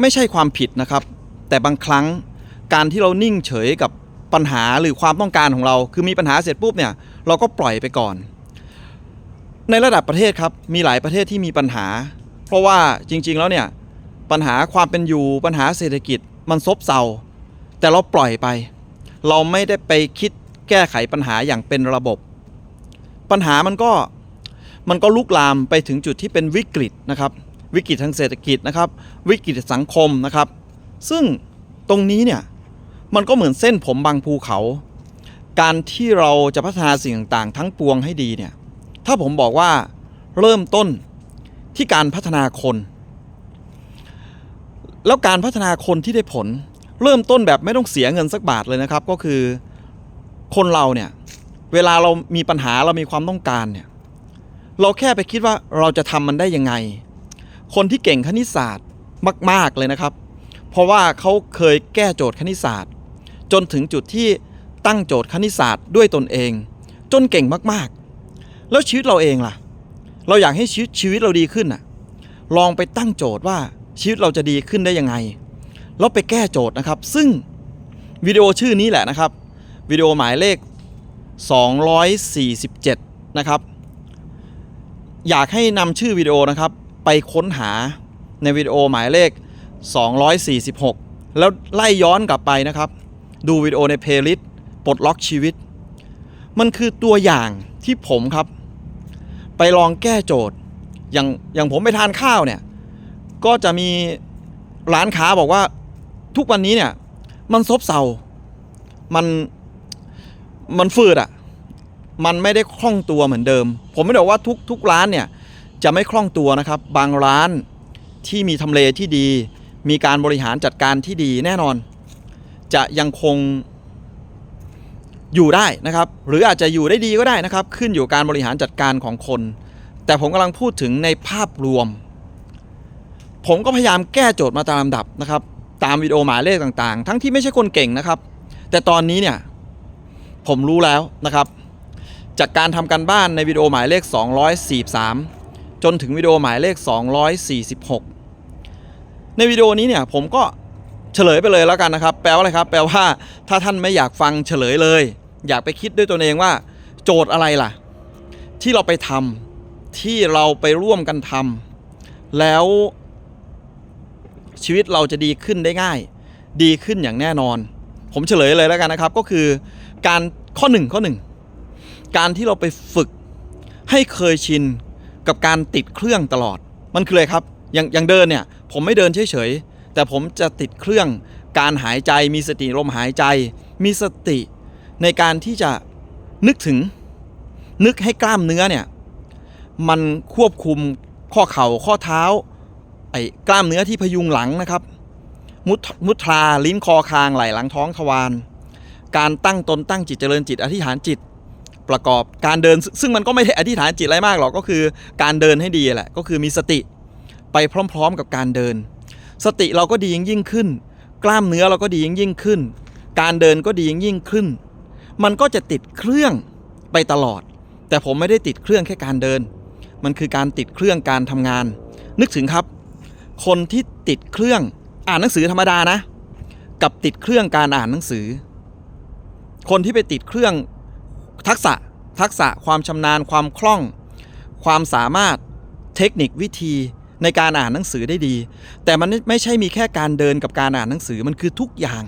ไม่ใช่ความผิดนะครับ แต่บางครั้งการที่เรานิ่งเฉยกับปัญหาหรือความต้องการของเรา คือมีปัญหาเสร็จปุ๊บเนี่ยเราก็ปล่อยไปก่อน ในระดับประเทศครับมีหลายประเทศที่มีปัญหา เพราะว่าจริง ๆ แล้วเนี่ยปัญหาความเป็นอยู่ปัญหาเศรษฐกิจมันซบเซาแต่เราปล่อยไป เราไม่ได้ไปคิดแก้ไขปัญหาอย่างเป็นระบบ ปัญหามันก็มันก็ลุกลามไปถึงจุดที่เป็นวิกฤตนะครับ วิกฤตทางเศรษฐกิจนะครับ วิกฤตสังคมนะครับ ซึ่งตรงนี้เนี่ยมันก็เหมือนเส้นผมบางภูเขา การที่เราจะพัฒนาสิ่งต่างๆ ทั้งปวงให้ดีเนี่ยถ้าผมบอกว่าเริ่มต้นที่การพัฒนาคน แล้วการพัฒนาคนที่ได้ผล เริ่มต้นแบบไม่ต้องเสียเงินสักบาทเลยนะครับ ก็คือคนเราเนี่ยเวลาเรามีปัญหาเรามีความต้องการเนี่ยเราแค่ไปคิดว่าเราจะทำมันได้ยังไง คนที่เก่งคณิตศาสตร์มาก ๆ เลยนะครับ เพราะว่าเขาเคยแก้โจทย์คณิตศาสตร์ จนถึงจุดที่ตั้งโจทย์คณิตศาสตร์ด้วยตนเอง จนเก่งมากๆ แล้วชีวิตเราเองล่ะ เราอยากให้ชีวิตชีวิตเราดีขึ้นน่ะลองไปตั้งโจทย์ว่าชีวิตเราจะดีขึ้นได้ยังไง แล้วไปแก้โจทย์นะครับ ซึ่งวิดีโอชื่อนี้แหละนะครับวิดีโอหมายเลข 247 นะครับ อยากให้นำชื่อวิดีโอนะครับ ไปค้นหาในวิดีโอหมายเลข 246 แล้วไล่ย้อนกลับไปนะครับ ดูวิดีโอในเพลย์ลิสต์ปลดล็อกชีวิต มันคือตัวอย่างที่ผมครับ ไปลองแก้โจทย์ อย่างอย่างผมไปทานข้าวเนี่ย ก็จะมีร้านค้าบอกว่าทุกวันนี้เนี่ย มันซบเซา มันมันฝืดอะ่ะ มันไม่ได้คล่องตัวเหมือนเดิม ผมไม่ได้บอกว่าทุกทุกร้านเนี่ย จะไม่คล่องตัวนะครับ บางร้านที่มีทำเลที่ดี มีการบริหารจัดการที่ดีแน่นอน จะยังคงอยู่ได้นะครับ หรืออาจจะอยู่ได้ดีก็ได้นะครับ ขึ้นอยู่การบริหารจัดการของคน แต่ผมกำลังพูดถึงในภาพรวม ผมก็พยายามแก้โจทย์มาตามลำดับนะครับ ตามวิดีโอหมายเลขต่างๆ ทั้งที่ไม่ใช่คนเก่งนะครับ แต่ตอนนี้เนี่ยผมรู้แล้วนะครับ จากการทำการบ้านในวิดีโอหมายเลข 243 จนถึงวิดีโอหมายเลข 246 ในวิดีโอนี้เนี่ยผมก็เฉลยไปเลยแล้วกันนะครับ แปลว่าอะไรครับ แปลว่าถ้าท่านไม่อยากฟังเฉลยเลย อยากไปคิดด้วยตัวเองว่า โจทย์อะไรล่ะ ที่เราไปทำที่เราไปร่วมกันทำแล้วชีวิตเราจะดีขึ้นได้ง่าย ดีขึ้นอย่างแน่นอน ผมเฉลยเลยแล้วกันนะครับ ก็คือการข้อหนึ่งข้อหนึ่งการที่เราไปฝึกให้เคยชิน กับการติดเครื่องตลอด มันคืออะไรครับอย่างอย่างเดินเนี่ยผมไม่เดินเฉยๆแต่ผมจะติดเครื่องการหายใจมีสติลมหายใจ มีสติในการที่จะนึกถึงนึกให้กล้ามเนื้อเนี่ยมันควบคุมข้อเข่าข้อเท้าไอ้กล้ามเนื้อที่พยุงหลังนะครับ มุทมุทราลิ้นคอคางไหล่หลังท้องทวารการตั้งตนตั้งจิตเจริญจิตอธิษฐานจิต ประกอบการเดิน ซึ่งมันก็ไม่ได้อธิษฐานจิตอะไรมากหรอกก็คือการเดินให้ดีแหละก็คือมีสติไปพร้อม ๆ กับการเดิน สติเราก็ดียิ่งยิ่งขึ้น กล้ามเนื้อเราก็ดียิ่งยิ่งขึ้น การเดินก็ดียิ่งยิ่งขึ้น มันก็จะติดเครื่องไปตลอด แต่ผมไม่ได้ติดเครื่องแค่การเดิน มันคือการติดเครื่องการทำงาน นึกถึงครับ คนที่ติดเครื่องอ่านหนังสือธรรมดานะ กับติดเครื่องการอ่านหนังสือ คนที่ไปติดเครื่อง ทักษะทักษะความชำนาญความคล่อง ความสามารถเทคนิควิธีในการอ่านหนังสือได้ดี แต่มันไม่ใช่มีแค่การเดินกับการอ่านหนังสือมันคือทุกอย่าง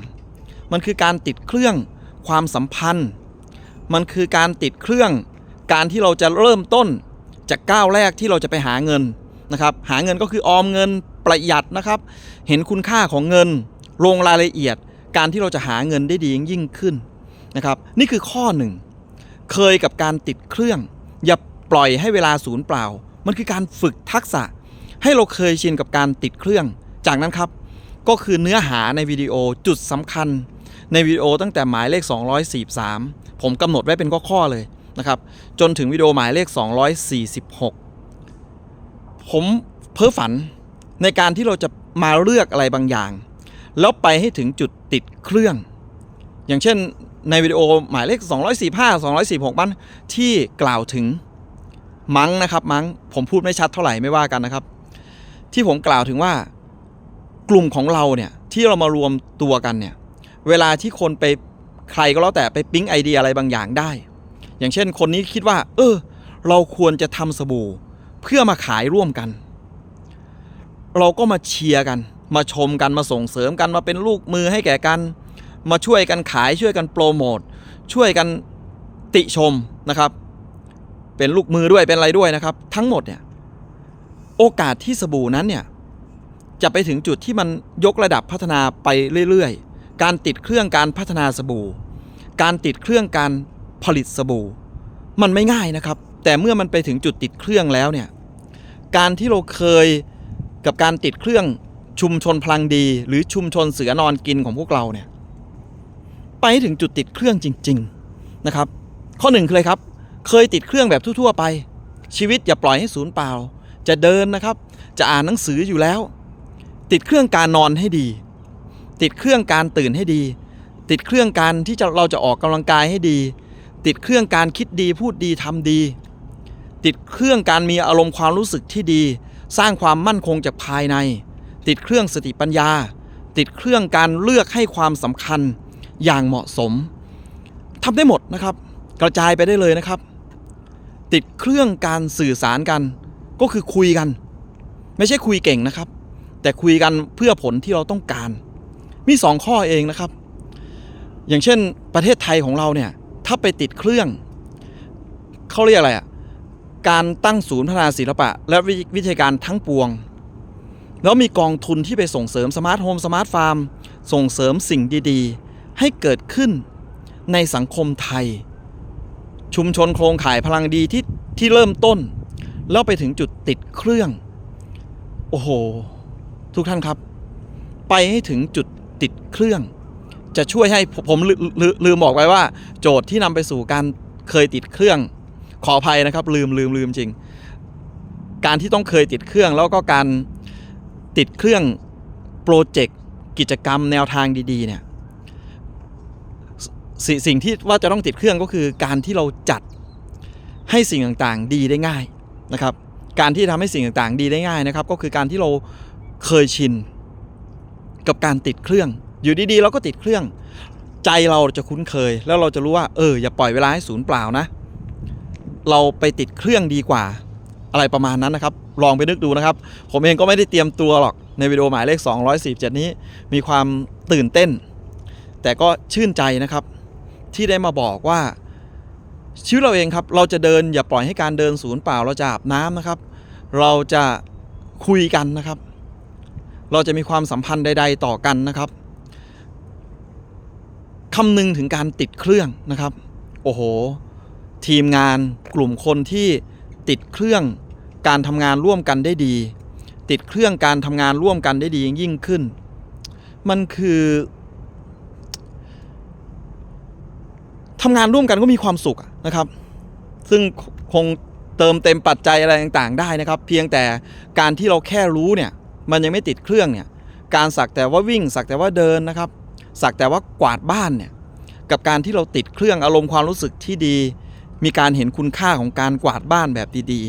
มันคือการติดเครื่องความสัมพันธ์ มันคือการติดเครื่อง การที่เราจะเริ่มต้นจากก้าวแรกที่เราจะไปหาเงินนะครับ หาเงินก็คือออมเงินประหยัดนะครับ เห็นคุณค่าของเงินลงรายละเอียด การที่เราจะหาเงินได้ดียิ่งขึ้นนะครับ นี่คือข้อหนึ่ง เคยกับการติดเครื่อง อย่าปล่อยให้เวลาศูนย์เปล่า มันคือการฝึกทักษะ ให้เราเคยชินกับการติดเครื่อง จากนั้นครับ ก็คือเนื้อหาในวิดีโอจุดสำคัญ ในวิดีโอตั้งแต่หมายเลข 243 ผมกำหนดไว้เป็นข้อๆเลยนะครับ จนถึงวิดีโอหมายเลข 246 ผมเพ้อฝันในการที่เราจะมาเลือกอะไรบางอย่าง แล้วไปให้ถึงจุดติดเครื่อง อย่างเช่น ในวิดีโอหมายเลข 245 246 บ้านที่กล่าวถึงมังนะครับมังผมพูดไม่ชัดเท่าไหร่ไม่ว่ากันนะครับ ที่ผมกล่าวถึงว่ากลุ่มของเราเนี่ยที่เรามารวมตัวกันเนี่ยเวลาที่คนไปใครก็แล้วแต่ไปปิ๊งไอเดียอะไรบางอย่างได้ อย่างเช่นคนนี้คิดว่า เออ เราควรจะทำสบู่เพื่อมาขายร่วมกัน เราก็มาเชียร์กัน มาชมกันมาส่งเสริมกันมาเป็นลูกมือให้แก่กัน มาช่วยกันขายช่วยกันโปรโมทช่วยกันติชมนะครับ เป็นลูกมือด้วยเป็นอะไรด้วยนะครับ ทั้งหมดเนี่ยโอกาสที่สบู่นั้นเนี่ยจะไปถึงจุดที่มันยกระดับพัฒนาไปเรื่อยๆ การติดเครื่องการพัฒนาสบู่ การติดเครื่องการผลิตสบู่ มันไม่ง่ายนะครับ แต่เมื่อมันไปถึงจุดติดเครื่องแล้วเนี่ยการที่เราเคยกับการติดเครื่องชุมชนพลังดี หรือชุมชนเสือนอนกินของพวกเราเนี่ย ไปให้ถึงจุดติดเครื่องจริง ๆนะครับ ข้อหนึ่งคืออะไรครับ เคยติดเครื่องแบบทั่วๆไป ชีวิตอย่าปล่อยให้ศูนย์เปล่า จะเดินนะครับ จะอ่านหนังสืออยู่แล้ว ติดเครื่องการนอนให้ดี ติดเครื่องการตื่นให้ดี ติดเครื่องการที่เราจะออกกำลังกายให้ดี ติดเครื่องการคิดดีพูดดีทำดี ติดเครื่องการมีอารมณ์ความรู้สึกที่ดี สร้างความมั่นคงจากภายใน ติดเครื่องสติปัญญา ติดเครื่องการเลือกให้ความสำคัญ อย่างเหมาะสมทำได้หมดนะครับ กระจายไปได้เลยนะครับ ติดเครื่องการสื่อสารกัน ก็คือคุยกัน ไม่ใช่คุยเก่งนะครับ แต่คุยกันเพื่อผลที่เราต้องการ มีสองข้อเองนะครับ อย่างเช่นประเทศไทยของเราเนี่ยถ้าไปติดเครื่องเขาเรียกอะไรอะ่ะการตั้งศูนย์พัฒนาศิลปะ และวิวิทยาการทั้งปวง แล้วมีกองทุนที่ไปส่งเสริมสมาร์ทโฮมสมาร์ทฟาร์มส่งเสริมสิ่งดีๆ ให้เกิดขึ้นในสังคมไทย ชุมชนโครงข่ายพลังดีที่ที่เริ่มต้น แล้วไปถึงจุดติดเครื่อง โอ้โห ทุกท่านครับ ไปให้ถึงจุดติดเครื่อง จะช่วยให้ผมลืลืลืมบอกไว้ว่า โจทย์ที่นำไปสู่การเคยติดเครื่อง ขออภัยนะครับ ลืมลืมลืมจริง การที่ต้องเคยติดเครื่องแล้วก็การติดเครื่องโปรเจกต์กิจกรรมแนวทางดีๆเนี่ย สสิ่งที่ว่าจะต้องติดเครื่องก็คือการที่เราจัดให้สิ่งต่างๆ ดีได้ง่ายนะครับ การที่ทำให้สิ่งต่างๆ ดีได้ง่ายนะครับ ก็คือการที่เราเคยชินกับการติดเครื่อง อยู่ดีๆ เราก็ติดเครื่อง ใจเราจะคุ้นเคย แล้วเราจะรู้ว่าเอออย่าปล่อยเวลาให้ศูนย์เปล่านะ เราไปติดเครื่องดีกว่า อะไรประมาณนั้นนะครับ ลองไปนึกดูนะครับ ผมเองก็ไม่ได้เตรียมตัวหรอกในวิดีโอหมายเลข 247 นี้ มีความตื่นเต้น แต่ก็ชื่นใจนะครับ ที่ได้มาบอกว่าชีวิตเราเองครับ เราจะเดินอย่าปล่อยให้การเดินศูนย์เปล่าเราจะอาบน้ำนะครับ เราจะคุยกันนะครับ เราจะมีความสัมพันธ์ใด ๆ ต่อกันนะครับคำนึงถึงการติดเครื่องนะครับ โอ้โห ทีมงานกลุ่มคนที่ติดเครื่องการทำงานร่วมกันได้ดี ติดเครื่องการทำงานร่วมกันได้ดียิ่งขึ้น มันคือ ทำงานร่วมกันก็มีความสุขนะครับ ซึ่งคงเติมเต็มปัจจัยอะไรต่างๆ ได้นะครับ เพียงแต่การที่เราแค่รู้เนี่ยมันยังไม่ติดเครื่องเนี่ยการสักแต่ว่าวิ่ง สักแต่ว่าเดินนะครับ สักแต่ว่ากวาดบ้านเนี่ยกับการที่เราติดเครื่องอารมณ์ความรู้สึกที่ดี มีการเห็นคุณค่าของการกวาดบ้านแบบดี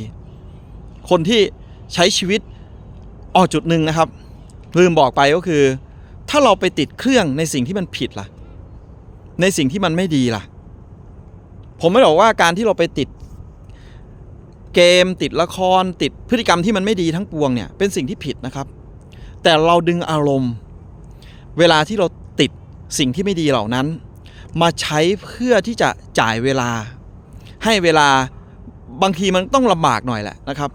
ๆ คนที่ใช้ชีวิตออกจุดหนึ่งนะครับลืมบอกไปก็คือ ถ้าเราไปติดเครื่องในสิ่งที่มันผิดล่ะ ในสิ่งที่มันไม่ดีล่ะ ผมไม่บอกว่าการที่เราไปติดเกมติดละครติดพฤติกรรมที่มันไม่ดีทั้งปวงเนี่ยเป็นสิ่งที่ผิดนะครับ แต่เราดึงอารมณ์ เวลาที่เราติดสิ่งที่ไม่ดีเหล่านั้น มาใช้เพื่อที่จะจ่ายเวลา ให้เวลาบางทีมันต้องลำบากหน่อยแหละนะครับ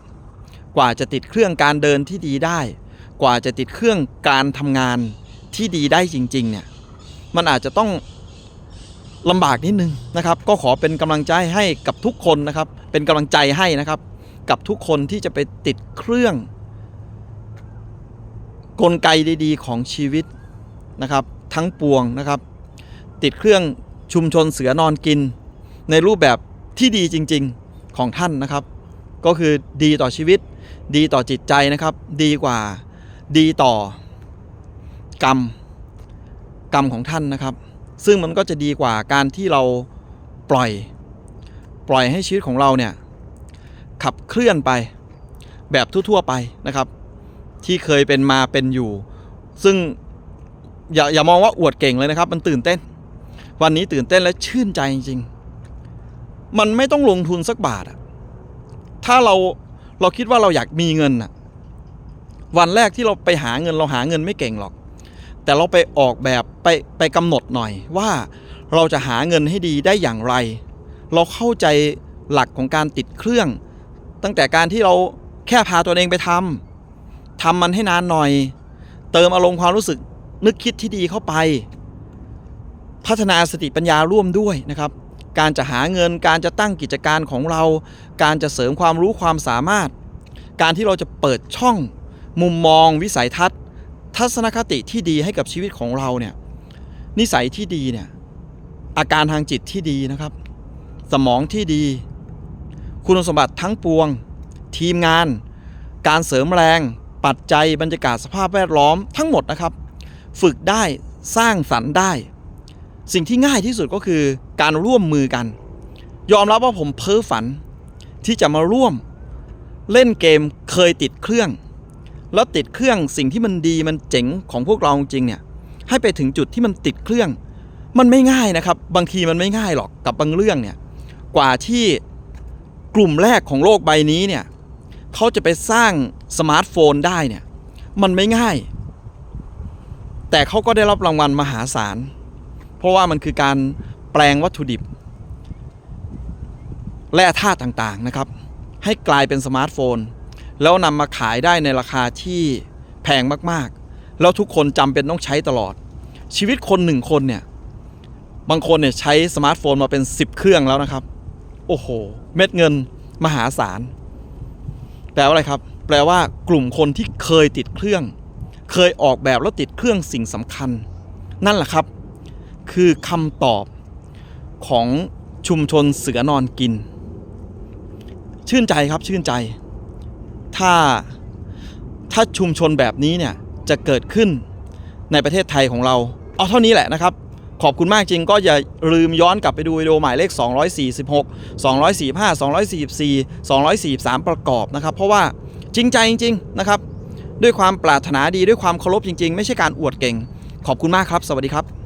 กว่าจะติดเครื่องการเดินที่ดีได้ กว่าจะติดเครื่องการทำงานที่ดีได้จริง ๆ เนี่ยมันอาจจะต้อง ลำบากนิดนึงนะครับ ก็ขอเป็นกำลังใจให้กับทุกคนนะครับ เป็นกำลังใจให้นะครับ กับทุกคนที่จะไปติดเครื่อง กลไกดีๆ ของชีวิตนะครับ ทั้งปวงนะครับ ติดเครื่องชุมชนเสือนอนกิน ในรูปแบบที่ดีจริง ๆของท่านนะครับ ก็คือดีต่อชีวิต ดีต่อจิตใจนะครับ ดีกว่าดีต่อกรรมกรรมของท่านนะครับ ซึ่งมันก็จะดีกว่าการที่เราปล่อย ปล่อยให้ชีวิตของเราเนี่ยขับเคลื่อนไปแบบทั่วๆไปนะครับ ที่เคยเป็นมาเป็นอยู่ ซึ่งอย่าอย่ามองว่าอวดเก่งเลยนะครับ มันตื่นเต้น วันนี้ตื่นเต้นและชื่นใจจริงๆ มันไม่ต้องลงทุนสักบาทอะถ้าเราเราคิดว่าเราอยากมีเงินอะวันแรกที่เราไปหาเงินเราหาเงินไม่เก่งหรอก แต่เราไปออกแบบไปไปกำหนดหน่อยว่าเราจะหาเงินให้ดีได้อย่างไร เราเข้าใจหลักของการติดเครื่อง ตั้งแต่การที่เราแค่พาตัวเองไปทำทำมันให้นานหน่อย เติมอารมณ์ความรู้สึกนึกคิดที่ดีเข้าไป พัฒนาสติปัญญาร่วมด้วยนะครับ การจะหาเงินการจะตั้งกิจการของเรา การจะเสริมความรู้ความสามารถ การที่เราจะเปิดช่อง มุมมองวิสัยทัศน์ ทัศนคติที่ดีให้กับชีวิตของเราเนี่ยนิสัยที่ดีเนี่ยอาการทางจิตที่ดีนะครับ สมองที่ดี คุณสมบัติทั้งปวง ทีมงาน การเสริมแรง ปัจจัยบรรยากาศสภาพแวดล้อมทั้งหมดนะครับ ฝึกได้สร้างสรรค์ได้ สิ่งที่ง่ายที่สุดก็คือการร่วมมือกัน ยอมรับว่าผมเพ้อฝันที่จะมาร่วม เล่นเกมเคยติดเครื่อง แล้วติดเครื่องสิ่งที่มันดีมันเจ๋งของพวกเราจริงเนี่ยให้ไปถึงจุดที่มันติดเครื่อง มันไม่ง่ายนะครับ บางทีมันไม่ง่ายหรอกกับบางเรื่องเนี่ยกว่าที่กลุ่มแรกของโลกใบนี้เนี่ยเขาจะไปสร้างสมาร์ทโฟนได้เนี่ยมันไม่ง่าย แต่เขาก็ได้รับรางวัลมหาศาล เพราะว่ามันคือการแปลงวัตถุดิบ แร่ธาตุต่างๆนะครับ ให้กลายเป็นสมาร์ทโฟน แล้วนำมาขายได้ในราคาที่แพงมากๆ แล้วทุกคนจำเป็นต้องใช้ตลอด ชีวิตคนหนึ่งคนเนี่ย บางคนเนี่ยใช้สมาร์ทโฟนมาเป็น 10 เครื่องแล้วนะครับ โอ้โห เม็ดเงินมหาศาล แปลว่าอะไรครับ แปลว่ากลุ่มคนที่เคยติดเครื่อง เคยออกแบบแล้วติดเครื่องสิ่งสำคัญ นั่นแหละครับ คือคำตอบของชุมชนเสือนอนกิน ชื่นใจครับชื่นใจ ถ้าถ้าชุมชนแบบนี้เนี่ยจะเกิดขึ้นในประเทศไทยของเรา เอาเท่านี้แหละนะครับ ขอบคุณมากจริงก็อย่าลืมย้อนกลับไปดูวิดีโอหมายเลข 246 245 244 243 ประกอบนะครับ เพราะว่าจริงใจจริง ๆ นะครับ ด้วยความปรารถนาดีด้วยความเคารพจริง ๆ ไม่ใช่การอวดเก่ง ขอบคุณมากครับ สวัสดีครับ